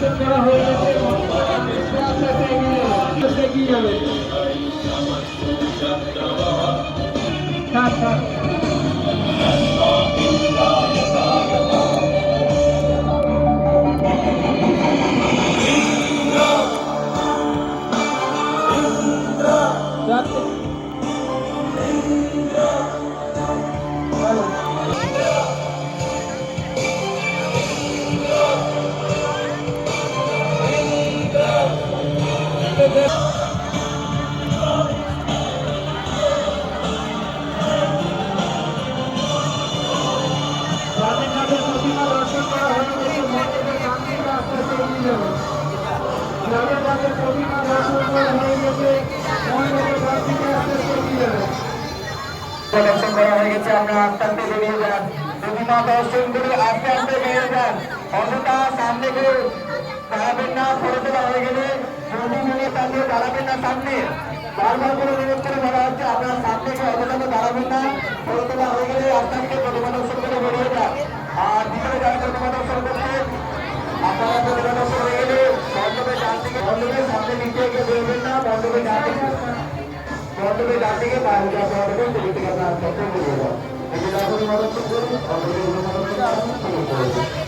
প্রতিমা নিশ্চয় করা হয়ে গেছে আস্তে দর্শন করা হয়ে গেছে, আমরা আস্তে আস্তে বেরিয়ে যান প্রতিমা দর্শন করে আস্তে আস্তে বেরিয়ে যান অযথা সামনে কেউ তাদের দাঁড়াবেন না সামনে বারবার করে অনুরোধ করে বলা হচ্ছে, আপনার সামনে কেউ অযথা দাঁড়াবেন না। ফটো তোলা হয়ে গেলে আস্তে আস্তে প্রতিমা দর্শন করে বেরিয়ে যান আর ভিতরে যারা প্রতিমা দর্শন করছেন আপনারা প্রতিমা দর্শন হয়ে গেলে মণ্ডপের ডান থেকে মণ্ডপের সামনে নিচে কেউ বেরোবেন না মণ্ডপের ডান থেকে মণ্ডপে ডান দিকে বাইরে যাওয়া হবে সেদিক আপনার সত্যি বেরিয়ে যান যে যখন মদত করুন মণ্ডপে মদত করে আসুন শুরু করুন।